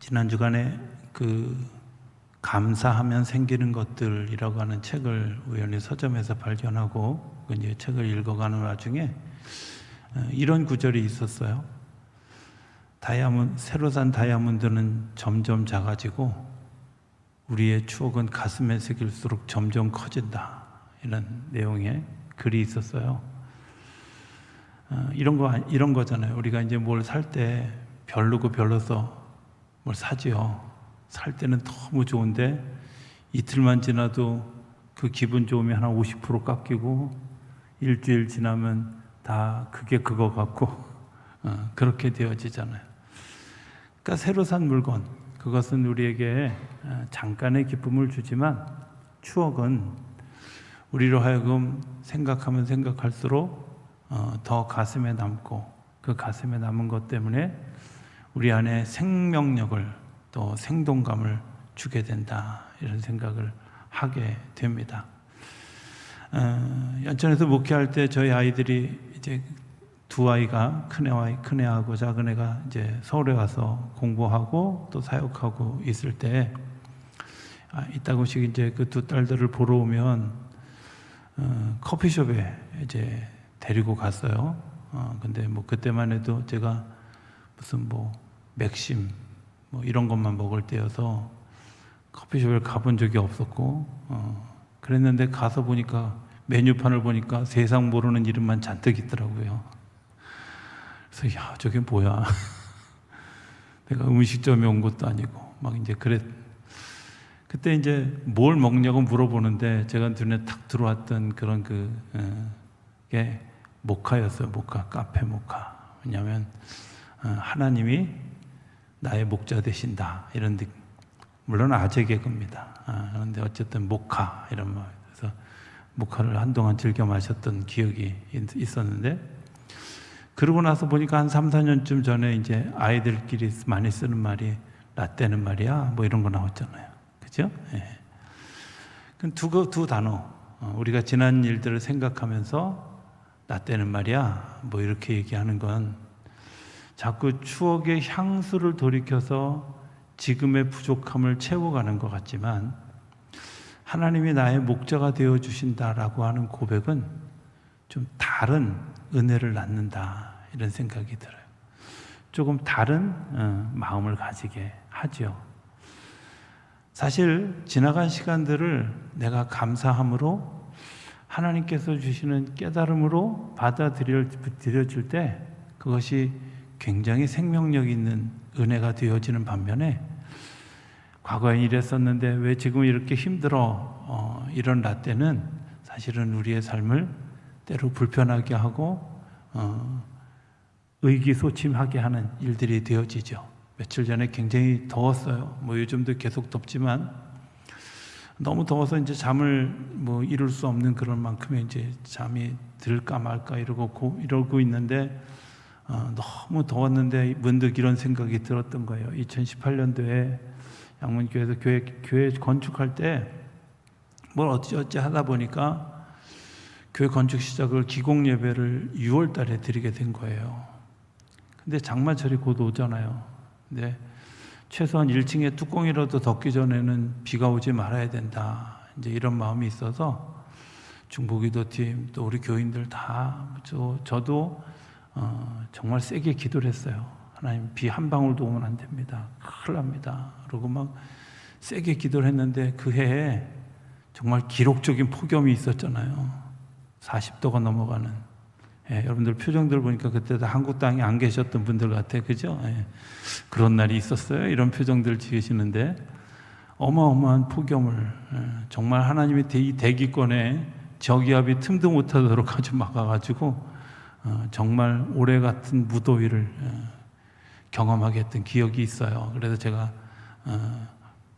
지난 주간에 그 감사하면 생기는 것들이라고 하는 책을 우연히 서점에서 발견하고 그 이제 책을 읽어가는 와중에 어, 이런 구절이 있었어요. 다이아몬드 새로 산 다이아몬드는 점점 작아지고 우리의 추억은 가슴에 새길수록 점점 커진다. 이런 내용의 글이 있었어요. 어, 이런 거 이런 거잖아요. 우리가 이제 뭘 살 때 별로고 별로서 뭘 사지요. 살 때는 너무 좋은데 이틀만 지나도 그 기분 좋으면 한 50% 깎이고 일주일 지나면 다 그게 그거 같고 어, 그렇게 되어지잖아요. 그러니까 새로 산 물건 그것은 우리에게 어, 잠깐의 기쁨을 주지만 추억은 우리로 하여금 생각하면 생각할수록 어, 더 가슴에 남고 그 가슴에 남은 것 때문에 우리 안에 생명력을 또 생동감을 주게 된다 이런 생각을 하게 됩니다. 어, 연천에서 목회할 때 저희 아이들이 이제 두 아이가 큰 애와 큰 애하고 작은 애가 이제 서울에 와서 공부하고 또 사역하고 있을 때 아, 이따금씩 이제 그 두 딸들을 보러 오면 어, 커피숍에 이제 데리고 갔어요. 어, 근데 뭐 그때만 해도 제가 무슨 뭐 맥심 뭐 이런 것만 먹을 때여서 커피숍을 가본 적이 없었고 어, 그랬는데 가서 보니까 메뉴판을 보니까 세상 모르는 이름만 잔뜩 있더라고요. 그래서 야 저게 뭐야? 내가 음식점에 온 것도 아니고 막 이제 그랬. 그때 이제 뭘 먹냐고 물어보는데 제가 눈에 탁 들어왔던 그런 그 어, 게 모카였어요. 모카 카페 모카. 왜냐하면 어, 하나님이 나의 목자 되신다 이런 느 물론 아재 개그입니다. 아, 그런데 어쨌든 모카 이런 말 그래서 모카를 한동안 즐겨 마셨던 기억이 있- 있었는데 그러고 나서 보니까 한 3, 4년쯤 전에 이제 아이들끼리 많이 쓰는 말이 라떼는 말이야 뭐 이런 거 나왔잖아요. 그죠? 예. 그럼 두, 거- 두 단어 어, 우리가 지난 일들을 생각하면서 라떼는 말이야 뭐 이렇게 얘기하는 건 자꾸 추억의 향수를 돌이켜서 지금의 부족함을 채워가는 것 같지만 하나님이 나의 목자가 되어 주신다라고 하는 고백은 좀 다른 은혜를 낳는다 이런 생각이 들어요. 조금 다른 어, 마음을 가지게 하죠. 사실 지나간 시간들을 내가 감사함으로 하나님께서 주시는 깨달음으로 받아들여질 때 그것이 굉장히 생명력 있는 은혜가 되어지는 반면에 과거에 이랬었는데 왜 지금 이렇게 힘들어 어, 이런 라떼는 사실은 우리의 삶을 때로 불편하게 하고 어, 의기소침하게 하는 일들이 되어지죠. 며칠 전에 굉장히 더웠어요. 뭐 요즘도 계속 덥지만 너무 더워서 이제 잠을 뭐 이룰 수 없는 그런 만큼의 이제 잠이 들까 말까 이러고 고, 이러고 있는데 어, 너무 더웠는데 문득 이런 생각이 들었던 거예요. 2018년도에 양문교회에서 교회 교회 건축할 때 뭘 어찌어찌 하다 보니까 교회 건축 시작을 기공 예배를 6월 달에 드리게 된 거예요. 근데 장마철이 곧 오잖아요. 근데 최소한 1층에 뚜껑이라도 덮기 전에는 비가 오지 말아야 된다. 이제 이런 마음이 있어서 중보기도팀 또 우리 교인들 다 저, 저도 어, 정말 세게 기도를 했어요. 하나님 비 한 방울도 오면 안 됩니다. 큰일 납니다. 그러고 막 세게 기도를 했는데 그 해에 정말 기록적인 폭염이 있었잖아요. 40도가 넘어가는. 예, 여러분들 표정들 보니까 그때 다 한국 땅에 안 계셨던 분들 같아. 그죠? 예, 그런 날이 있었어요. 이런 표정들 지으시는데 어마어마한 폭염을 예, 정말 하나님의 대- 이 대기권에 저기압이 틈도 못하도록 아주 막아가지고 어, 정말 오래 같은 무더위를 어, 경험하게 했던 기억이 있어요. 그래서 제가 어,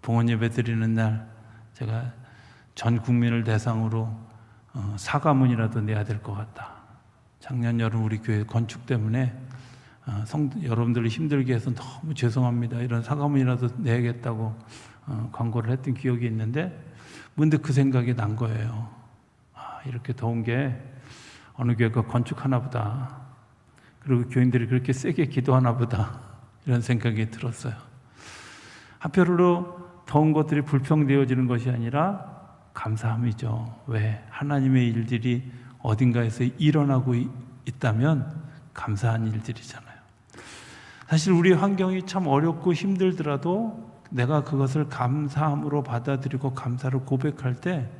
봉헌 예배 드리는 날 제가 전 국민을 대상으로 어, 사과문이라도 내야 될 것 같다. 작년 여름 우리 교회 건축 때문에 어, 성, 여러분들을 힘들게 해서 너무 죄송합니다. 이런 사과문이라도 내야겠다고 어, 광고를 했던 기억이 있는데 문득 그 생각이 난 거예요. 아, 이렇게 더운 게 어느 교회가 건축하나 보다. 그리고 교인들이 그렇게 세게 기도하나 보다. 이런 생각이 들었어요. 한편으로 더운 것들이 불평되어지는 것이 아니라 감사함이죠. 왜? 하나님의 일들이 어딘가에서 일어나고 이- 있다면 감사한 일들이잖아요. 사실 우리 환경이 참 어렵고 힘들더라도 내가 그것을 감사함으로 받아들이고 감사를 고백할 때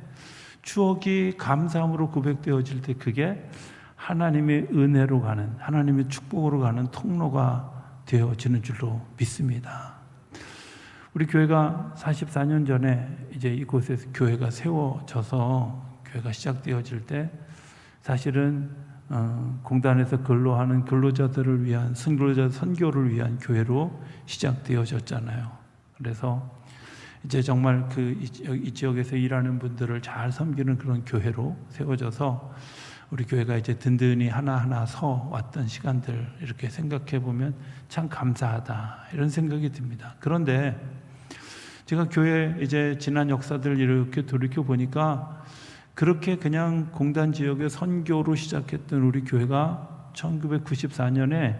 추억이 감사함으로 고백되어질 때 그게 하나님의 은혜로 가는 하나님의 축복으로 가는 통로가 되어지는 줄로 믿습니다. 우리 교회가 44년 전에 이제 이곳에서 교회가 세워져서 교회가 시작되어질 때 사실은 어, 공단에서 근로하는 근로자들을 위한 선교를 위한 교회로 시작되어졌잖아요. 그래서 이제 정말 그이 지역- 이 지역에서 일하는 분들을 잘 섬기는 그런 교회로 세워져서 우리 교회가 이제 든든히 하나하나 서 왔던 시간들 이렇게 생각해 보면 참 감사하다 이런 생각이 듭니다. 그런데 제가 교회 이제 지난 역사들 이렇게 돌이켜 보니까 그렇게 그냥 공단 지역의 선교로 시작했던 우리 교회가 1994년에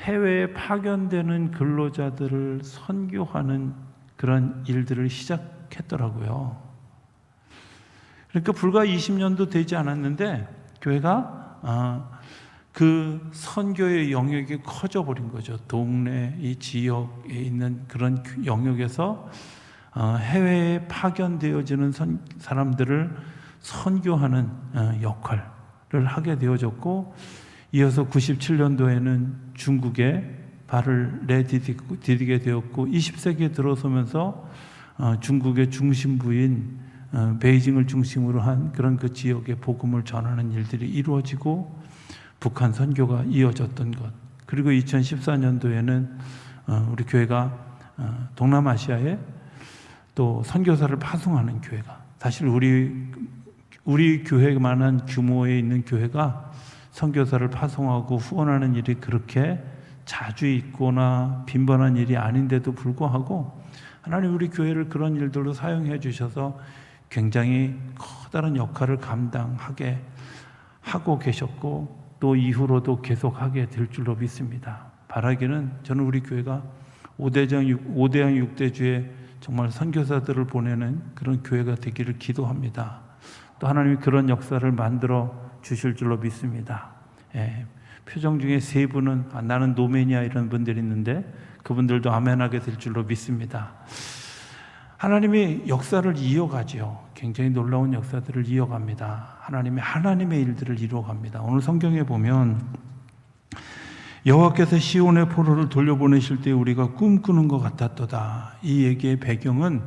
해외에 파견되는 근로자들을 선교하는 그런 일들을 시작했더라고요. 그러니까 불과 20년도 되지 않았는데 교회가 아, 그 선교의 영역이 커져 버린 거죠. 동네 이 지역에 있는 그런 영역에서 어, 해외에 파견되어지는 선- 사람들을 선교하는 어, 역할을 하게 되어졌고 이어서 97년도에는 중국에 발을 내디디게 되었고 20세기에 들어서면서 어, 중국의 중심부인 어, 베이징을 중심으로 한 그런 그 지역의 복음을 전하는 일들이 이루어지고 북한 선교가 이어졌던 것. 그리고 2014년도에는 어, 우리 교회가 어, 동남아시아에 또 선교사를 파송하는 교회가 사실 우리 우리 교회만한 규모에 있는 교회가 선교사를 파송하고 후원하는 일이 그렇게 자주 있거나 빈번한 일이 아닌데도 불구하고 하나님 우리 교회를 그런 일들로 사용해 주셔서 굉장히 커다란 역할을 감당하게 하고 계셨고 또 이후로도 계속하게 될 줄로 믿습니다. 바라기는 저는 우리 교회가 5대장 5대양 6대주에 정말 선교사들을 보내는 그런 교회가 되기를 기도합니다. 또 하나님이 그런 역사를 만들어 주실 줄로 믿습니다. 예, 표정 중에 세 분은 아, 나는 노맨이야 이런 분들이 있는데 그분들도 아멘하게 될 줄로 믿습니다. 하나님이 역사를 이어가지요. 굉장히 놀라운 역사들을 이어갑니다. 하나님이 하나님의 일들을 이루어갑니다. 오늘 성경에 보면 여호와께서 시온의 포로를 돌려보내실 때 우리가 꿈꾸는 것 같았도다. 이 얘기의 배경은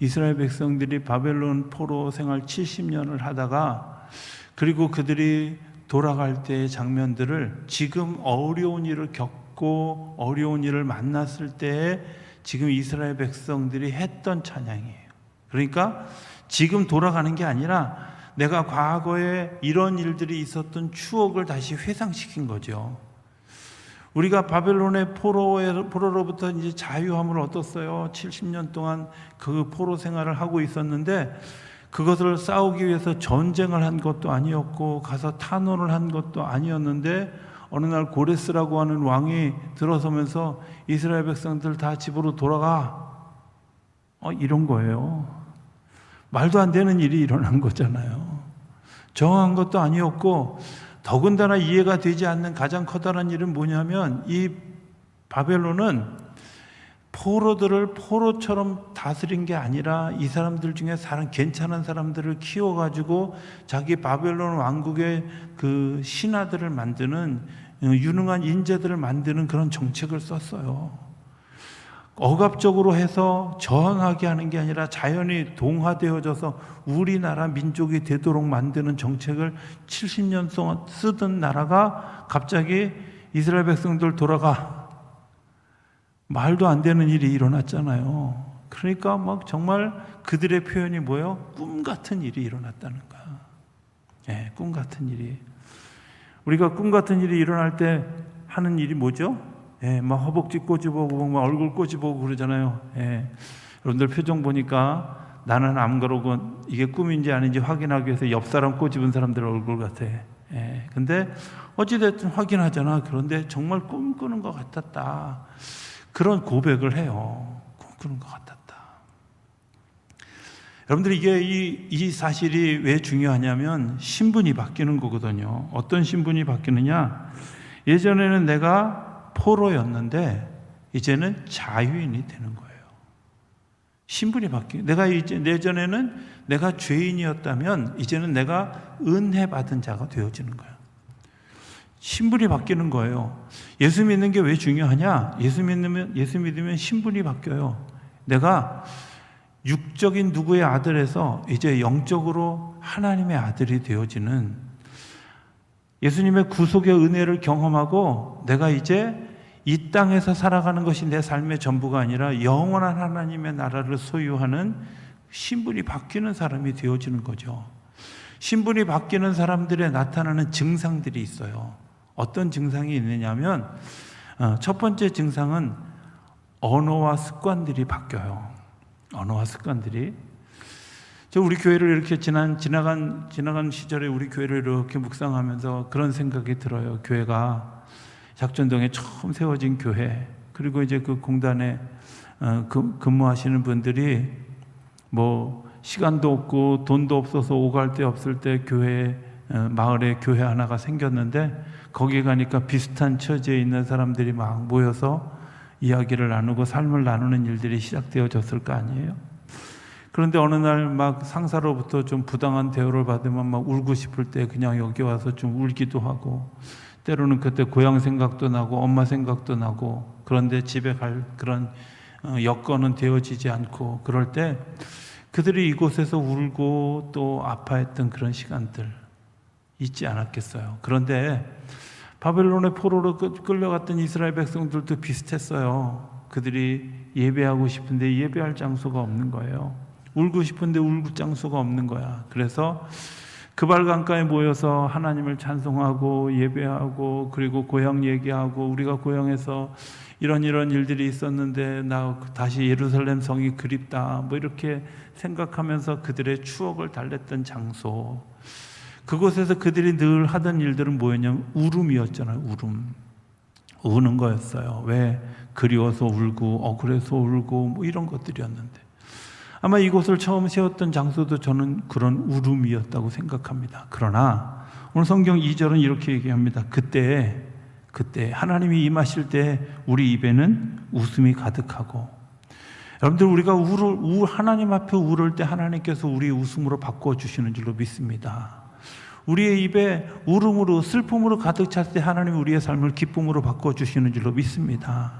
이스라엘 백성들이 바벨론 포로 생활 70년을 하다가 그리고 그들이 돌아갈 때의 장면들을 지금 어려운 일을 겪고 어려운 일을 만났을 때에 지금 이스라엘 백성들이 했던 찬양이에요. 그러니까 지금 돌아가는 게 아니라 내가 과거에 이런 일들이 있었던 추억을 다시 회상시킨 거죠. 우리가 바벨론의 포로로부터 이제 자유함을 얻었어요. 70년 동안 그 포로 생활을 하고 있었는데 그것을 싸우기 위해서 전쟁을 한 것도 아니었고 가서 탄원을 한 것도 아니었는데 어느 날 고레스라고 하는 왕이 들어서면서 이스라엘 백성들 다 집으로 돌아가. 어, 이런 거예요. 말도 안 되는 일이 일어난 거잖아요. 정한 것도 아니었고 더군다나 이해가 되지 않는 가장 커다란 일은 뭐냐면 이 바벨론은 포로들을 포로처럼 다스린 게 아니라 이 사람들 중에 사람 괜찮은 사람들을 키워 가지고 자기 바벨론 왕국의 그 신하들을 만드는 어, 유능한 인재들을 만드는 그런 정책을 썼어요. 억압적으로 해서 저항하게 하는 게 아니라 자연이 동화되어져서 우리나라 민족이 되도록 만드는 정책을 70년 동안 쓰던 나라가 갑자기 이스라엘 백성들 돌아가 말도 안 되는 일이 일어났잖아요. 그러니까 막 정말 그들의 표현이 뭐예요? 꿈 같은 일이 일어났다는 거야. 예, 꿈 같은 일이. 우리가 꿈 같은 일이 일어날 때 하는 일이 뭐죠? 예, 막 허벅지 꼬집어보고, 막 얼굴 꼬집어보고 그러잖아요. 예. 여러분들 표정 보니까 나는 안 그러고 이게 꿈인지 아닌지 확인하기 위해서 옆 사람 꼬집은 사람들 얼굴 같아. 예. 근데 어찌됐든 확인하잖아. 그런데 정말 꿈꾸는 것 같았다. 그런 고백을 해요. 바꾸는 것 같았다. 여러분들 이게 이, 이 사실이 왜 중요하냐면 신분이 바뀌는 거거든요. 어떤 신분이 바뀌느냐? 예전에는 내가 포로였는데 이제는 자유인이 되는 거예요. 신분이 바뀌. 내가 이제 예전에는 내가 죄인이었다면 이제는 내가 은혜 받은 자가 되어지는 거예요. 신분이 바뀌는 거예요. 예수 믿는 게 왜 중요하냐? 예수 믿으면 예수 믿으면 신분이 바뀌어요. 내가 육적인 누구의 아들에서 이제 영적으로 하나님의 아들이 되어지는 예수님의 구속의 은혜를 경험하고 내가 이제 이 땅에서 살아가는 것이 내 삶의 전부가 아니라 영원한 하나님의 나라를 소유하는 신분이 바뀌는 사람이 되어지는 거죠. 신분이 바뀌는 사람들의 나타나는 증상들이 있어요. 어떤 증상이 있느냐면 어, 첫 번째 증상은 언어와 습관들이 바뀌어요. 언어와 습관들이 저 우리 교회를 이렇게 지난 지나간 지나간 시절에 우리 교회를 이렇게 묵상하면서 그런 생각이 들어요. 교회가 작전동에 처음 세워진 교회 그리고 이제 그 공단에 어, 그- 근무하시는 분들이 뭐 시간도 없고 돈도 없어서 오갈 데 없을 때 교회 어, 마을에 교회 하나가 생겼는데 거기 가니까 비슷한 처지에 있는 사람들이 막 모여서 이야기를 나누고 삶을 나누는 일들이 시작되어졌을 거 아니에요. 그런데 어느 날 막 상사로부터 좀 부당한 대우를 받으면 막 울고 싶을 때 그냥 여기 와서 좀 울기도 하고 때로는 그때 고향 생각도 나고 엄마 생각도 나고 그런데 집에 갈 그런 어, 여건은 되어지지 않고 그럴 때 그들이 이곳에서 울고 또 아파했던 그런 시간들 있지 않았겠어요. 그런데 바벨론의 포로로 끌- 끌려갔던 이스라엘 백성들도 비슷했어요. 그들이 예배하고 싶은데 예배할 장소가 없는 거예요. 울고 싶은데 울 장소가 없는 거야. 그래서 그발 강가에 모여서 하나님을 찬송하고 예배하고 그리고 고향 얘기하고 우리가 고향에서 이런 이런 일들이 있었는데 나 다시 예루살렘 성이 그립다 뭐 이렇게 생각하면서 그들의 추억을 달랬던 장소 그곳에서 그들이 늘 하던 일들은 뭐였냐면 울음이었잖아요 울음 우는 거였어요 왜 그리워서 울고 억울해서 울고 뭐 이런 것들이었는데 아마 이곳을 처음 세웠던 장소도 저는 그런 울음이었다고 생각합니다. 그러나 오늘 성경 2절은 이렇게 얘기합니다. 그때 그때 하나님이 임하실 때 우리 입에는 웃음이 가득하고 여러분들 우리가 울을 우 하나님 앞에 울을 때 하나님께서 우리 웃음으로 바꿔 주시는 줄로 믿습니다. 우리의 입에 울음으로 슬픔으로 가득 찼을 때 하나님이 우리의 삶을 기쁨으로 바꿔 주시는 줄로 믿습니다.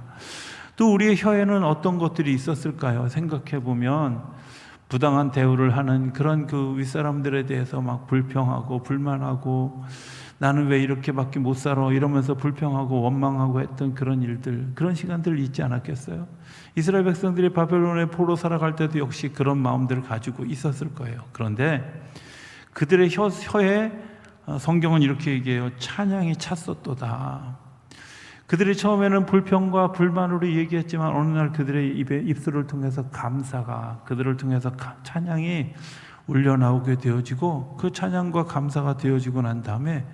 또 우리의 혀에는 어떤 것들이 있었을까요? 생각해 보면 부당한 대우를 하는 그런 그 윗사람들에 대해서 막 불평하고 불만하고 나는 왜 이렇게밖에 못 살아 이러면서 불평하고 원망하고 했던 그런 일들 그런 시간들 있지 않았겠어요? 이스라엘 백성들이 바벨론의 포로 살아갈 때도 역시 그런 마음들을 가지고 있었을 거예요. 그런데 그들의 혀, 혀에 어, 성경은 이렇게 얘기해요. 찬양이 찼었도다. 그들이 처음에는 불평과 불만으로 얘기했지만 어느 날 그들의 입에 입술을 통해서 감사가 그들을 통해서 가- 찬양이 울려 나오게 되어지고 그 찬양과 감사가 되어지고 난 다음에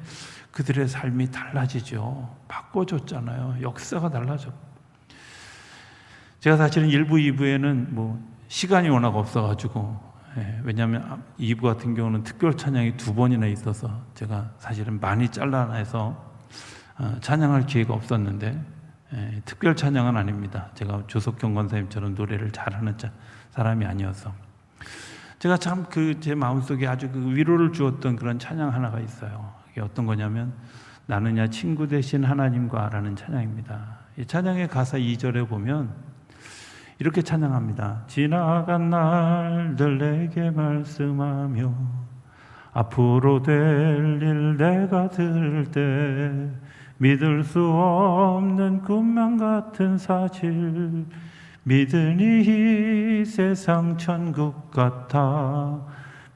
그들의 삶이 달라지죠. 바꿔줬잖아요. 역사가 달라져. 제가 사실은 1부, 2부에는 뭐 시간이 워낙 없어가지고 예, 왜냐하면 2부 같은 경우는 특별 찬양이 두 번이나 있어서 제가 사실은 많이 잘라내서 어, 찬양할 기회가 없었는데 예, 특별 찬양은 아닙니다. 제가 조석경 권사님처럼 노래를 잘하는 자, 사람이 아니어서 제가 참 그 제 마음속에 아주 그 위로를 주었던 그런 찬양 하나가 있어요. 이게 어떤 거냐면 나느냐 친구 되신 하나님과라는 찬양입니다. 이 찬양의 가사 2절에 보면 이렇게 찬양합니다. 지나간 날들 내게 말씀하며 앞으로 될 일 내가 들을 때 믿을 수 없는 꿈만 같은 사실 믿으니 이 세상 천국 같아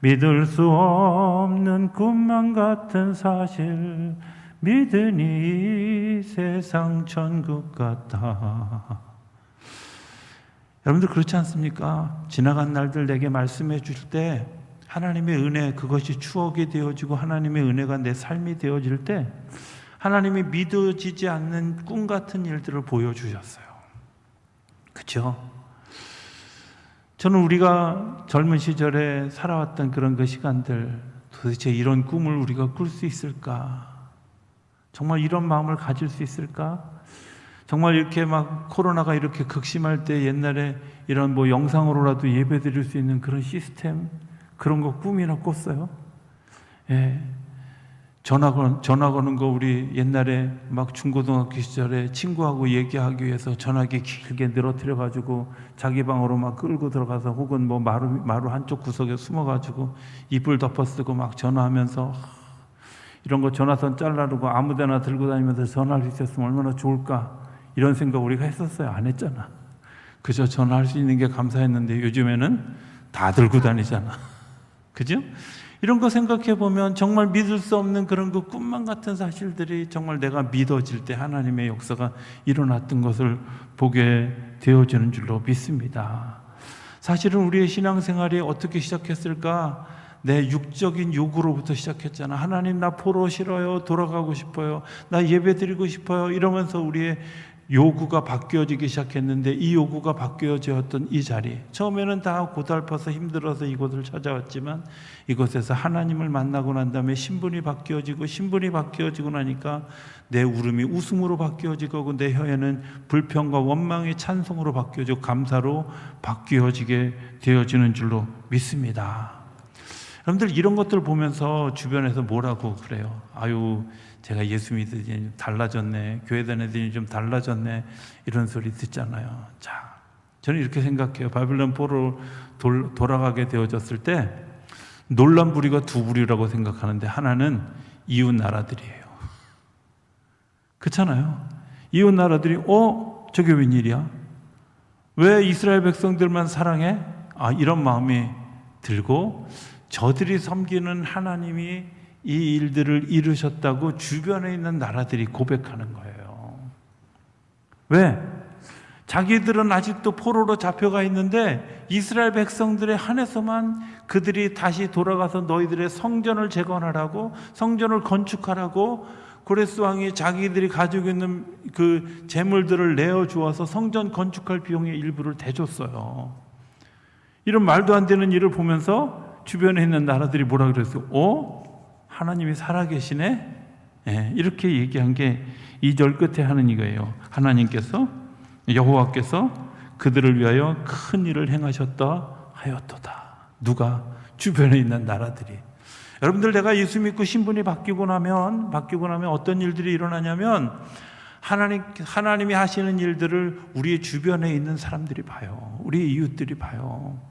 믿을 수 없는 꿈만 같은 사실 믿으니 이 세상 천국 같아 여러분들 그렇지 않습니까? 지나간 날들 내게 말씀해 주실 때 하나님의 은혜 그것이 추억이 되어지고 하나님의 은혜가 내 삶이 되어질 때 하나님이 믿어지지 않는 꿈 같은 일들을 보여주셨어요. 그렇죠? 저는 우리가 젊은 시절에 살아왔던 그런 그 시간들 도대체 이런 꿈을 우리가 꿀 수 있을까? 정말 이런 마음을 가질 수 있을까? 정말 이렇게 막 코로나가 이렇게 극심할 때 옛날에 이런 뭐 영상으로라도 예배 드릴 수 있는 그런 시스템 그런 거 꿈이나 꿨어요? 예. 전화 건 전화 거는 거 우리 옛날에 막 중고등학교 시절에 친구하고 얘기하기 위해서 전화기 길게 늘어뜨려 가지고 자기 방으로 막 끌고 들어가서 혹은 뭐 마루 마루 한쪽 구석에 숨어 가지고 이불 덮어 쓰고 막 전화하면서 이런 거 전화선 잘라두고 아무 데나 들고 다니면서 전화할 수 있었으면 얼마나 좋을까 이런 생각 우리가 했었어요 안 했잖아 그저 전화할 수 있는 게 감사했는데 요즘에는 다 들고 다니잖아 그죠? 이런 거 생각해 보면 정말 믿을 수 없는 그런 그 꿈만 같은 사실들이 정말 내가 믿어질 때 하나님의 역사가 일어났던 것을 보게 되어지는 줄로 믿습니다. 사실은 우리의 신앙생활이 어떻게 시작했을까? 내 육적인 요구로부터 시작했잖아. 하나님 나 포로 싫어요. 돌아가고 싶어요. 나 예배 드리고 싶어요. 이러면서 우리의 요구가 바뀌어지기 시작했는데 이 요구가 바뀌어졌던 이 자리 처음에는 다 고달파서 힘들어서 이곳을 찾아왔지만 이곳에서 하나님을 만나고 난 다음에 신분이 바뀌어지고 신분이 바뀌어지고 나니까 내 울음이 웃음으로 바뀌어지고 내 혀에는 불평과 원망의 찬송으로 바뀌어지고 감사로 바뀌어지게 되어지는 줄로 믿습니다. 여러분들 이런 것들 보면서 주변에서 뭐라고 그래요? 아유 제가 예수 믿으니 좀 달라졌네. 교회 다니더니 좀 달라졌네. 이런 소리 듣잖아요. 자, 저는 이렇게 생각해요. 바빌론 포로 돌, 돌아가게 되어졌을 때 놀란 부리가 두 부리라고 생각하는데 하나는 이웃 나라들이에요. 그렇잖아요. 이웃 나라들이 어 저게 웬일이야? 왜 이스라엘 백성들만 사랑해? 아 이런 마음이 들고 저들이 섬기는 하나님이 이 일들을 이루셨다고 주변에 있는 나라들이 고백하는 거예요. 왜? 자기들은 아직도 포로로 잡혀가 있는데 이스라엘 백성들의 한해서만 그들이 다시 돌아가서 너희들의 성전을 재건하라고 성전을 건축하라고 고레스 왕이 자기들이 가지고 있는 그 재물들을 내어 주어서 성전 건축할 비용의 일부를 대줬어요. 이런 말도 안 되는 일을 보면서 주변에 있는 나라들이 뭐라 그랬어요? 어? 하나님이 살아계시네? 예, 이렇게 얘기한 게 2절 끝에 하는 이거예요. 하나님께서 여호와께서 그들을 위하여 큰 일을 행하셨다 하였도다. 누가 주변에 있는 나라들이. 여러분들 내가 예수 믿고 신분이 바뀌고 나면 바뀌고 나면 어떤 일들이 일어나냐면 하나님 하나님이 하시는 일들을 우리의 주변에 있는 사람들이 봐요. 우리 이웃들이 봐요.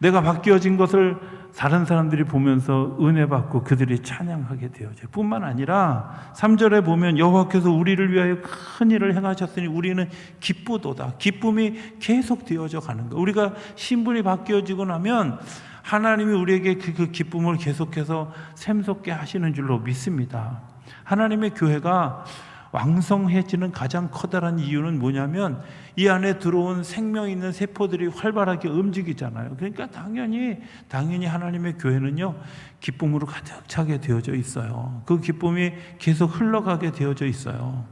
내가 바뀌어진 것을 다른 사람들이 보면서 은혜 받고 그들이 찬양하게 되어져. 뿐만 아니라 3절에 보면 여호와께서 우리를 위하여 큰 일을 행하셨으니 우리는 기쁘도다. 기쁨이 계속 되어져 가는 거. 우리가 신분이 바뀌어지고 나면 하나님이 우리에게 그, 그 기쁨을 계속해서 샘솟게 하시는 줄로 믿습니다. 하나님의 교회가 왕성해지는 가장 커다란 이유는 뭐냐면 이 안에 들어온 생명 있는 세포들이 활발하게 움직이잖아요. 그러니까 당연히 당연히 하나님의 교회는요 기쁨으로 가득 차게 되어져 있어요. 그 기쁨이 계속 흘러가게 되어져 있어요.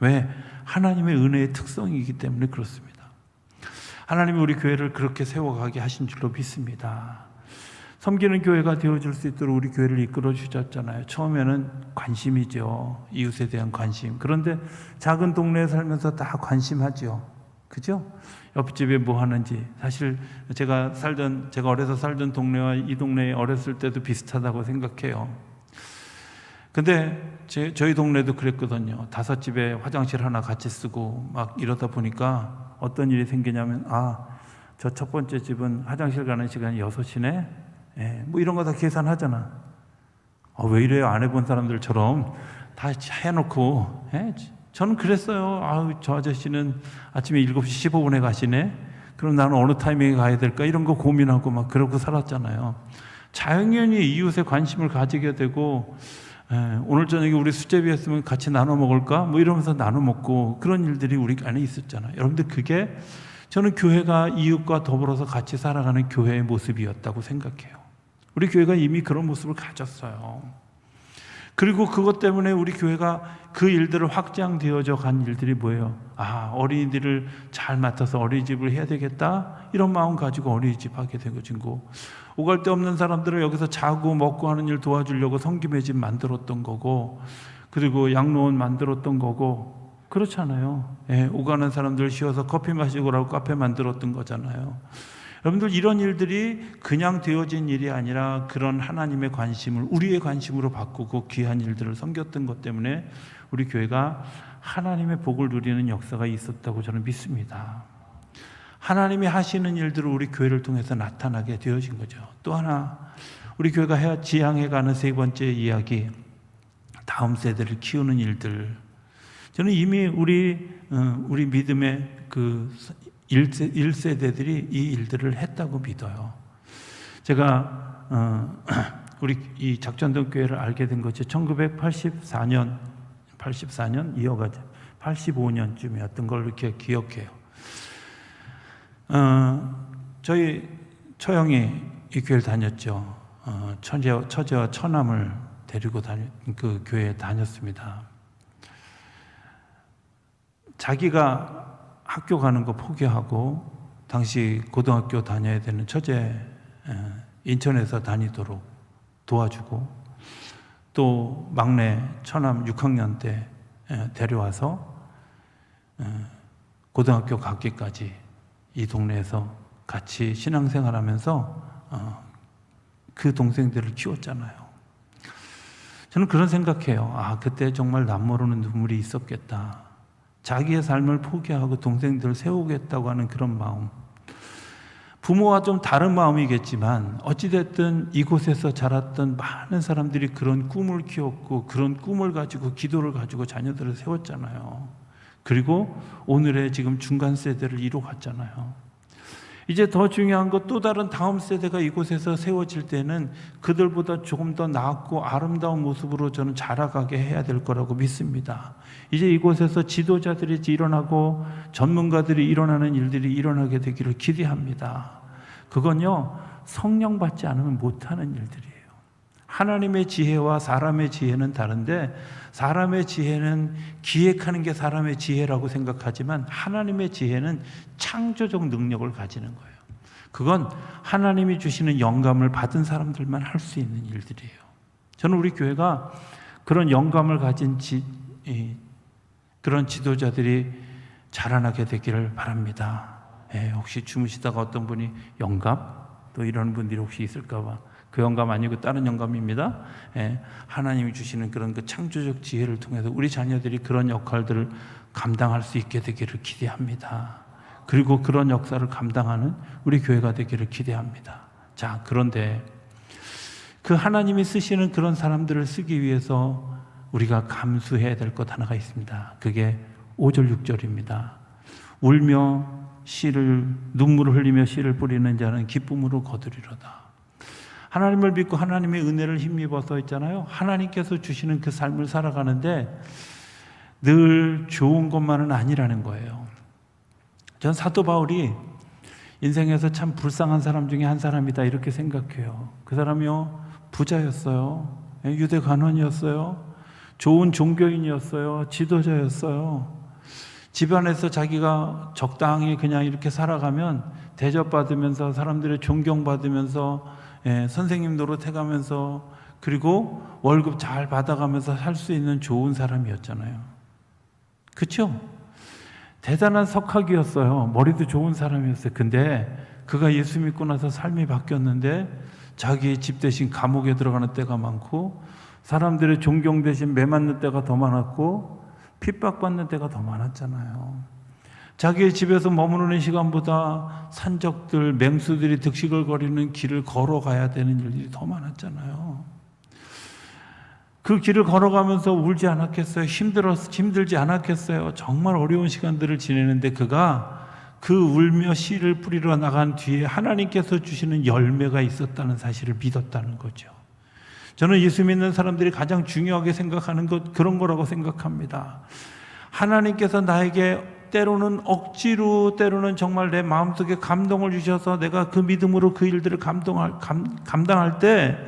왜? 하나님의 은혜의 특성이기 때문에 그렇습니다. 하나님이 우리 교회를 그렇게 세워가게 하신 줄로 믿습니다. 섬기는 교회가 되어줄 수 있도록 우리 교회를 이끌어 주셨잖아요. 처음에는 관심이죠. 이웃에 대한 관심. 그런데 작은 동네에 살면서 다 관심하죠. 그죠? 옆집에 뭐 하는지. 사실 제가 살던, 제가 어려서 살던 동네와 이 동네에 어렸을 때도 비슷하다고 생각해요. 근데 제, 저희 동네도 그랬거든요. 다섯 집에 화장실 하나 같이 쓰고 막 이러다 보니까 어떤 일이 생기냐면, 아, 저 첫 번째 집은 화장실 가는 시간이 6시네? 예, 뭐 이런 거 다 계산하잖아. 아, 왜 이래요? 안 해본 사람들처럼 다 해놓고. 예? 저는 그랬어요. 아, 저 아저씨는 아침에 7시 15분에 가시네. 그럼 나는 어느 타이밍에 가야 될까? 이런 거 고민하고 막 그러고 살았잖아요. 자연히 이웃에 관심을 가지게 되고 예, 오늘 저녁에 우리 수제비 했으면 같이 나눠 먹을까? 뭐 이러면서 나눠 먹고 그런 일들이 우리 안에 있었잖아요. 여러분들 그게 저는 교회가 이웃과 더불어서 같이 살아가는 교회의 모습이었다고 생각해요. 우리 교회가 이미 그런 모습을 가졌어요. 그리고 그것 때문에 우리 교회가 그 일들을 확장되어져 간 일들이 뭐예요? 아, 어린이들을 잘 맡아서 어린이집을 해야 되겠다. 이런 마음 가지고 어린이집 하게 된 것이고 오갈 데 없는 사람들을 여기서 자고 먹고 하는 일 도와주려고 성김의 집 만들었던 거고 그리고 양로원 만들었던 거고 그렇잖아요. 예, 오가는 사람들 쉬어서 커피 마시고 라고 카페 만들었던 거잖아요. 여러분들 이런 일들이 그냥 되어진 일이 아니라 그런 하나님의 관심을 우리의 관심으로 바꾸고 귀한 일들을 섬겼던 것 때문에 우리 교회가 하나님의 복을 누리는 역사가 있었다고 저는 믿습니다. 하나님이 하시는 일들을 우리 교회를 통해서 나타나게 되어진 거죠. 또 하나 우리 교회가 해 지향해 가는 세 번째 이야기 다음 세대를 키우는 일들 저는 이미 우리 어, 우리 믿음의 그 1세, 1세 대들이 이 일들을 했다고 믿어요. 제가 어, 우리 이 작전동 교회를 알게 된 것이 1984년 84년 이어가죠. 85년쯤이었던 걸 이렇게 기억해요. 어, 저희 처형이 이 교회를 다녔죠. 어, 처제, 처제와 처남을 데리고 다니, 그 교회에 다녔습니다. 자기가 학교 가는 거 포기하고 당시 고등학교 다녀야 되는 처제 에, 인천에서 다니도록 도와주고 또 막내 처남 6학년 때 에, 데려와서 에, 고등학교 가기까지 이 동네에서 같이 신앙생활하면서 어, 그 동생들을 키웠잖아요. 저는 그런 생각해요. 아 그때 정말 남모르는 눈물이 있었겠다. 자기의 삶을 포기하고 동생들을 세우겠다고 하는 그런 마음. 부모와 좀 다른 마음이겠지만 어찌됐든 이곳에서 자랐던 많은 사람들이 그런 꿈을 키웠고 그런 꿈을 가지고 기도를 가지고 자녀들을 세웠잖아요. 그리고 오늘의 지금 중간 세대를 이루어갔잖아요. 이제 더 중요한 것 또 다른 다음 세대가 이곳에서 세워질 때는 그들보다 조금 더 나았고 아름다운 모습으로 저는 자라가게 해야 될 거라고 믿습니다. 이제 이곳에서 지도자들이 일어나고 전문가들이 일어나는 일들이 일어나게 되기를 기대합니다. 그건요, 성령 받지 않으면 못하는 일들이에요. 하나님의 지혜와 사람의 지혜는 다른데, 사람의 지혜는 기획하는 게 사람의 지혜라고 생각하지만, 하나님의 지혜는 창조적 능력을 가지는 거예요. 그건 하나님이 주시는 영감을 받은 사람들만 할 수 있는 일들이에요. 저는 우리 교회가 그런 영감을 가진 지, 이, 그런 지도자들이 자라나게 되기를 바랍니다. 예, 혹시 주무시다가 어떤 분이 영감? 또 이런 분들이 혹시 있을까봐 그 영감 아니고 다른 영감입니다. 예, 하나님이 주시는 그런 그 창조적 지혜를 통해서 우리 자녀들이 그런 역할들을 감당할 수 있게 되기를 기대합니다. 그리고 그런 역사를 감당하는 우리 교회가 되기를 기대합니다. 자, 그런데 그 하나님이 쓰시는 그런 사람들을 쓰기 위해서 우리가 감수해야 될 것 하나가 있습니다. 그게 5절, 6절입니다. 울며 씨를, 눈물을 흘리며 씨를 뿌리는 자는 기쁨으로 거두리로다. 하나님을 믿고 하나님의 은혜를 힘입어서 있잖아요. 하나님께서 주시는 그 삶을 살아가는데 늘 좋은 것만은 아니라는 거예요. 전 사도 바울이 인생에서 참 불쌍한 사람 중에 한 사람이다 이렇게 생각해요. 그 사람이요 부자였어요. 유대 관원이었어요. 좋은 종교인이었어요. 지도자였어요. 집안에서 자기가 적당히 그냥 이렇게 살아가면 대접받으면서 사람들의 존경받으면서 예, 선생님 노릇해가면서 그리고 월급 잘 받아가면서 살 수 있는 좋은 사람이었잖아요. 그렇죠? 대단한 석학이었어요. 머리도 좋은 사람이었어요. 근데 그가 예수 믿고 나서 삶이 바뀌었는데 자기의 집 대신 감옥에 들어가는 때가 많고 사람들의 존경 대신 매 맞는 때가 더 많았고 핍박받는 때가 더 많았잖아요. 자기의 집에서 머무르는 시간보다 산적들, 맹수들이 득식을 거리는 길을 걸어가야 되는 일들이 더 많았잖아요. 그 길을 걸어가면서 울지 않았겠어요? 힘들었, 힘들지 않았겠어요? 정말 어려운 시간들을 지내는데 그가 그 울며 씨를 뿌리러 나간 뒤에 하나님께서 주시는 열매가 있었다는 사실을 믿었다는 거죠. 저는 예수 믿는 사람들이 가장 중요하게 생각하는 것 그런 거라고 생각합니다. 하나님께서 나에게 때로는 억지로 때로는 정말 내 마음속에 감동을 주셔서 내가 그 믿음으로 그 일들을 감동할 감, 감당할 때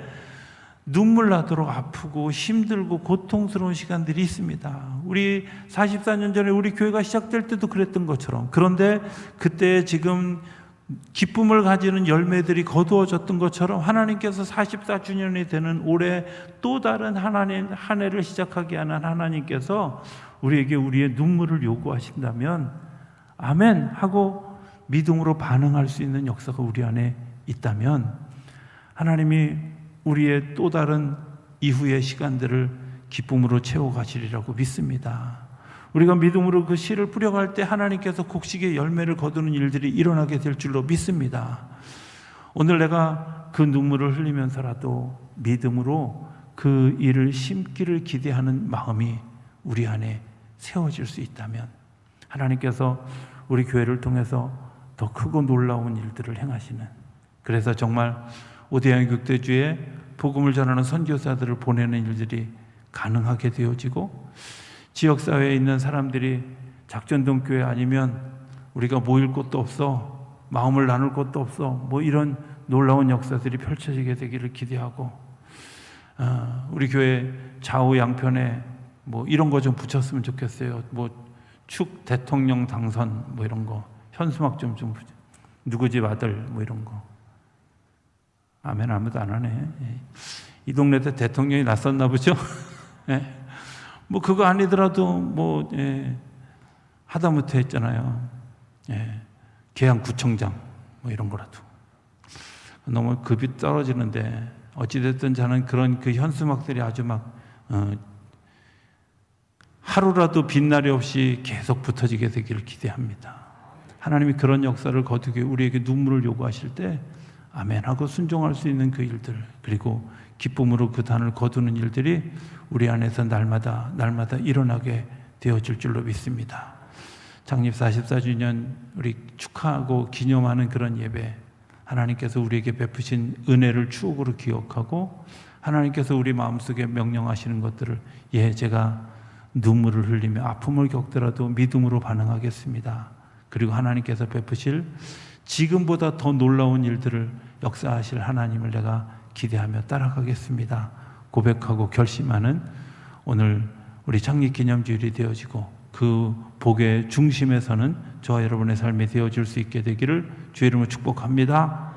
눈물 나도록 아프고 힘들고 고통스러운 시간들이 있습니다. 우리 44년 전에 우리 교회가 시작될 때도 그랬던 것처럼 그런데 그때 지금 기쁨을 가지는 열매들이 거두어졌던 것처럼 하나님께서 44주년이 되는 올해 또 다른 하나님 한 해를 시작하게 하는 하나님께서 우리에게 우리의 눈물을 요구하신다면 아멘 하고 믿음으로 반응할 수 있는 역사가 우리 안에 있다면 하나님이 우리의 또 다른 이후의 시간들을 기쁨으로 채워 가시리라고 믿습니다. 우리가 믿음으로 그 씨를 뿌려갈 때 하나님께서 곡식의 열매를 거두는 일들이 일어나게 될 줄로 믿습니다. 오늘 내가 그 눈물을 흘리면서라도 믿음으로 그 일을 심기를 기대하는 마음이 우리 안에 세워질 수 있다면 하나님께서 우리 교회를 통해서 더 크고 놀라운 일들을 행하시는 그래서 정말 오대양 국대주에 복음을 전하는 선교사들을 보내는 일들이 가능하게 되어지고 지역 사회에 있는 사람들이 작전동 교회 아니면 우리가 모일 곳도 없어 마음을 나눌 곳도 없어 뭐 이런 놀라운 역사들이 펼쳐지게 되기를 기대하고 어, 우리 교회 좌우 양편에 뭐 이런 거 좀 붙였으면 좋겠어요. 뭐 축 대통령 당선 뭐 이런 거 현수막 좀 좀 누구 집 아들 뭐 이런 거 아멘 아무도 안 하네. 예. 이 동네도 대통령이 낯섰나 보죠. 예. 뭐 그거 아니더라도 뭐 예. 하다못해 했잖아요. 예. 계양구청장 뭐 이런 거라도 너무 급이 떨어지는데 어찌됐든 저는 그런 그 현수막들이 아주 막 어, 하루라도 빛날이 없이 계속 붙어지게 되기를 기대합니다. 하나님이 그런 역사를 거두게 우리에게 눈물을 요구하실 때 아멘 하고 순종할 수 있는 그 일들 그리고 기쁨으로 그 단을 거두는 일들이 우리 안에서 날마다 날마다 일어나게 되어질 줄로 믿습니다. 창립 44주년 우리 축하하고 기념하는 그런 예배 하나님께서 우리에게 베푸신 은혜를 추억으로 기억하고 하나님께서 우리 마음속에 명령하시는 것들을 예 제가 눈물을 흘리며 아픔을 겪더라도 믿음으로 반응하겠습니다. 그리고 하나님께서 베푸실 지금보다 더 놀라운 일들을 역사하실 하나님을 내가 기대하며 따라가겠습니다. 고백하고 결심하는 오늘 우리 창립 기념주일이 되어지고 그 복의 중심에서는 저와 여러분의 삶이 되어질 수 있게 되기를 주의 이름으로 축복합니다.